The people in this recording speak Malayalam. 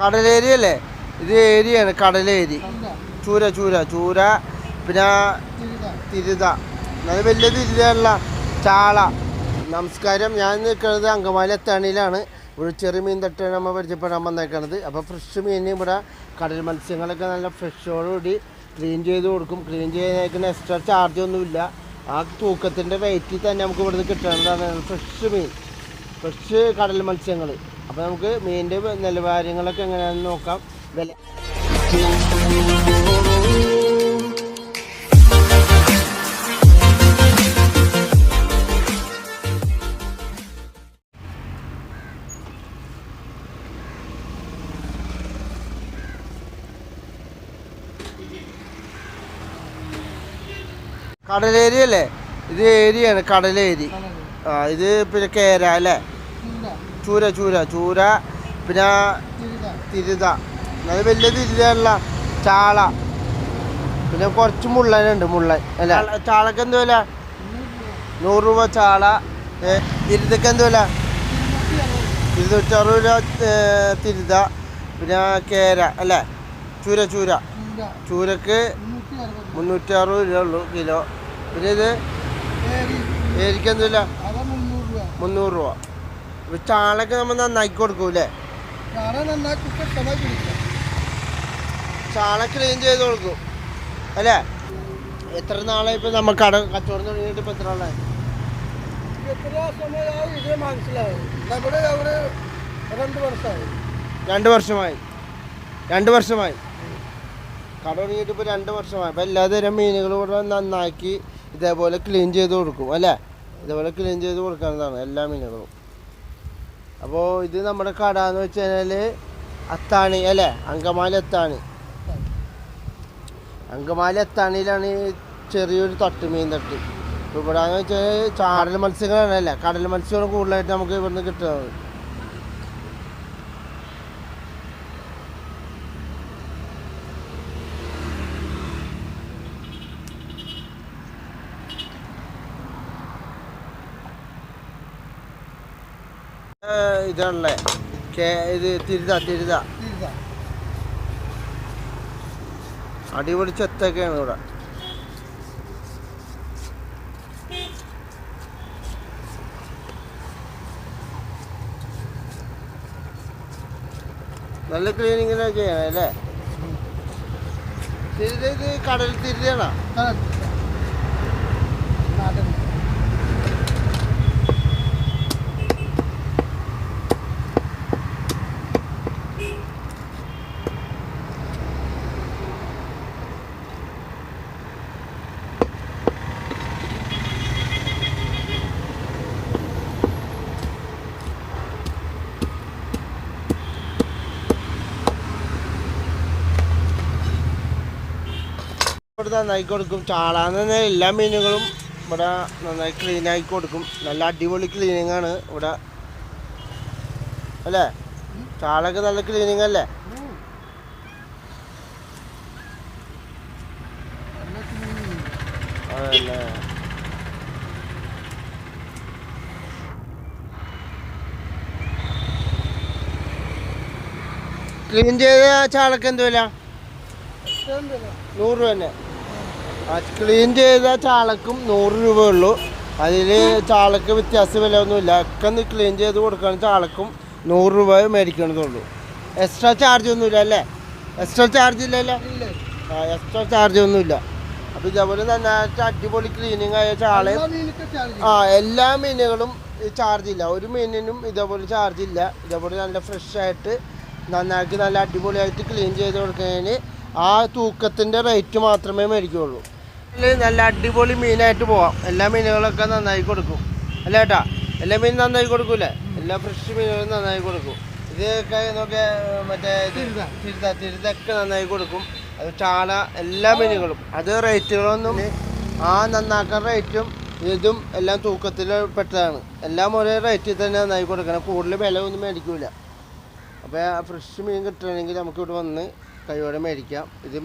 കടലേരി അല്ലേ ഇത് ഏരിയാണ് കടലേരി. ചൂര ചൂര ചൂര പിന്നെ തിരുത. നല്ല വലിയ തിരുതയുള്ള ചാള. നമസ്കാരം. ഞാൻ നിൽക്കുന്നത് അങ്കമാലി എത്താണിയിലാണ്. ഇവിടെ ചെറിയ മീൻ തട്ടാണ് നമ്മൾ പരിചയപ്പെടാൻ വന്നേക്കണത്. അപ്പോൾ ഫ്രഷ് മീൻ ഇവിടെ കടൽ മത്സ്യങ്ങളൊക്കെ നല്ല ഫ്രഷോടുകൂടി ക്ലീൻ ചെയ്ത് കൊടുക്കും. ക്ലീൻ ചെയ്യുന്നതിന് എക്സ്ട്രാ ചാർജ് ഒന്നുമില്ല. ആ തൂക്കത്തിന്റെ വെയിറ്റിൽ തന്നെ നമുക്ക് ഇവിടുന്ന് കിട്ടുന്നതാണ് ഫ്രഷ് മീൻ. ഫ്രഷ് കടൽ മത്സ്യങ്ങൾ. അപ്പോൾ നമുക്ക് മീനിന്റെ നിലവാരങ്ങളൊക്കെ എങ്ങനെയാണെന്ന് നോക്കാം. വില കടലേരി അല്ലേ ഇത് ഏരിയാണ് കടലേരി ആ ഇത് പിന്നെ കേര അല്ലേ? ചൂര ചൂര ചൂര പിന്നെ തിരുത. നല്ല വലിയ തിരുതയുള്ള ചാള. പിന്നെ കുറച്ച് മുള്ളനുണ്ട് മുള്ളൻ അല്ല? ചാളക്ക് എന്ത് വില? നൂറ് രൂപ ചാള. തിരുതക്ക് എന്ത് വില? ഇരുന്നൂറ്റി അറുപത് രൂപ തിരുത. പിന്നെ കേര അല്ലേ? ചൂര ചൂര. ചൂരക്ക് മുന്നൂറ്റി അറുപത് രൂപ ഉള്ളൂ കിലോ. പിന്നെ ഇത്? ഏരിക്കെന്തില്ല മുന്നൂറ് രൂപ. ഇപ്പൊ ചാളൊക്കെ നമ്മൾ നന്നാക്കി കൊടുക്കൂലേ ചാള ക്ലീൻ ചെയ്ത് കൊടുക്കും. അല്ലേ? എത്ര നാളെ ഇപ്പൊ നമ്മ കട കച്ചവടം തുടങ്ങിയിട്ട് ഇപ്പൊ എത്ര നാളായി? രണ്ട് വർഷമായി. രണ്ട് വർഷമായി. കട തുടങ്ങിയിട്ട് ഇപ്പോൾ രണ്ട് വർഷമായി. അപ്പോൾ എല്ലാതരം മീനുകളും ഇവിടെ നന്നാക്കി ഇതേപോലെ ക്ലീൻ ചെയ്ത് കൊടുക്കും. അല്ലേ? ഇതേപോലെ ക്ലീൻ ചെയ്ത് കൊടുക്കുന്നതാണ് എല്ലാ മീനുകളും. അപ്പോൾ ഇത് നമ്മുടെ കട എന്ന് വെച്ച് കഴിഞ്ഞാൽ അത്താണി അല്ലേ? അങ്കമാലി അത്താണി. അങ്കമാലി അത്താണിയിലാണ് ചെറിയൊരു തട്ട് മീൻ തട്ട്. ഇപ്പോൾ ഇവിടെ എന്ന് വെച്ചാൽ ചാടൽ മത്സ്യങ്ങളാണ് അല്ലേ? കടൽ മത്സ്യമാണ് കൂടുതലായിട്ട് നമുക്ക് ഇവിടുന്ന് കിട്ടുന്നത്. ഇതാണല്ലേ. ഇത് തിരുത തിരുത. അടിപൊളി ചെത്തൊക്കെയാണ് ഇവിടെ. നല്ല ക്ലീനിങ് ചെയ്യണം അല്ലേ തിരുത ഇത് കടൽ തിരുതയാണോ? ഇവിടെ നന്നായി കൊടുക്കും. ചാളാന്ന് എല്ലാ മീനുകളും ഇവിടെ നന്നായി ക്ലീൻ ആക്കി കൊടുക്കും. നല്ല അടിപൊളി ക്ലീനിങ് ആണ് ഇവിടെ. അല്ലേ? ചാളൊക്കെ നല്ല ക്ലീനിങ് അല്ലേ? ക്ലീൻ ചെയ്ത ചാളക്ക് എന്ത് വില? നൂറ് രൂപ തന്നെ. ക്ലീൻ ചെയ്ത ചാളക്കും നൂറ് രൂപ ഉള്ളൂ. അതിൽ ചാളക്ക് വ്യത്യാസ വില ഒന്നുമില്ല ഒക്കെ ഒന്ന് ക്ലീൻ ചെയ്ത് കൊടുക്കാൻ ചാളക്കും നൂറ് രൂപ മേടിക്കണതുള്ളൂ. എക്സ്ട്രാ ചാർജ് ഒന്നുമില്ല അല്ലേ? എക്സ്ട്രാ ചാർജ് ഇല്ലല്ലോ ആ എക്സ്ട്രാ ചാർജ് ഒന്നുമില്ല. അപ്പോൾ ഇതേപോലെ നന്നായിട്ട് അടിപൊളി ക്ലീനിങ് ആയ ചാളയും ആ എല്ലാ മീനുകളും ചാർജ് ഇല്ല. ഒരു മീനിനും ഇതേപോലെ ചാർജ് ഇല്ല. ഇതേപോലെ നല്ല ഫ്രഷ് ആയിട്ട് നന്നാക്കി നല്ല അടിപൊളിയായിട്ട് ക്ലീൻ ചെയ്ത് കൊടുക്കുന്നതിന് ആ തൂക്കത്തിന്റെ റേറ്റ് മാത്രമേ മേടിക്കുകയുള്ളൂ നല്ല അടിപൊളി മീനായിട്ട് പോവാം. എല്ലാ മീനുകളൊക്കെ നന്നായി കൊടുക്കും. അല്ല ഏട്ടാ? എല്ലാ മീനും നന്നായി കൊടുക്കൂലേ എല്ലാ ഫ്രഷ് മീനുകളും നന്നായി കൊടുക്കും. ഇതൊക്കെ നോക്കിയ മറ്റേ തിരുത. തിരുതൊക്കെ നന്നായി കൊടുക്കും. അത് ചാള എല്ലാ മീനുകളും. അത് റേറ്റുകളൊന്നും ആ നന്നാക്കാൻ റേറ്റും ഇതും എല്ലാം തൂക്കത്തിൽ പെട്ടതാണ്. എല്ലാം ഒരേ റേറ്റിൽ തന്നെ നന്നായി കൊടുക്കണം. കൂടുതൽ വില ഒന്നും മേടിക്കൂല. അപ്പോൾ ഫ്രഷ് മീൻ കിട്ടണമെങ്കിൽ നമുക്ക് ഇവിടെ വന്ന് കൈയോടെ മേടിക്കാം. ഇത്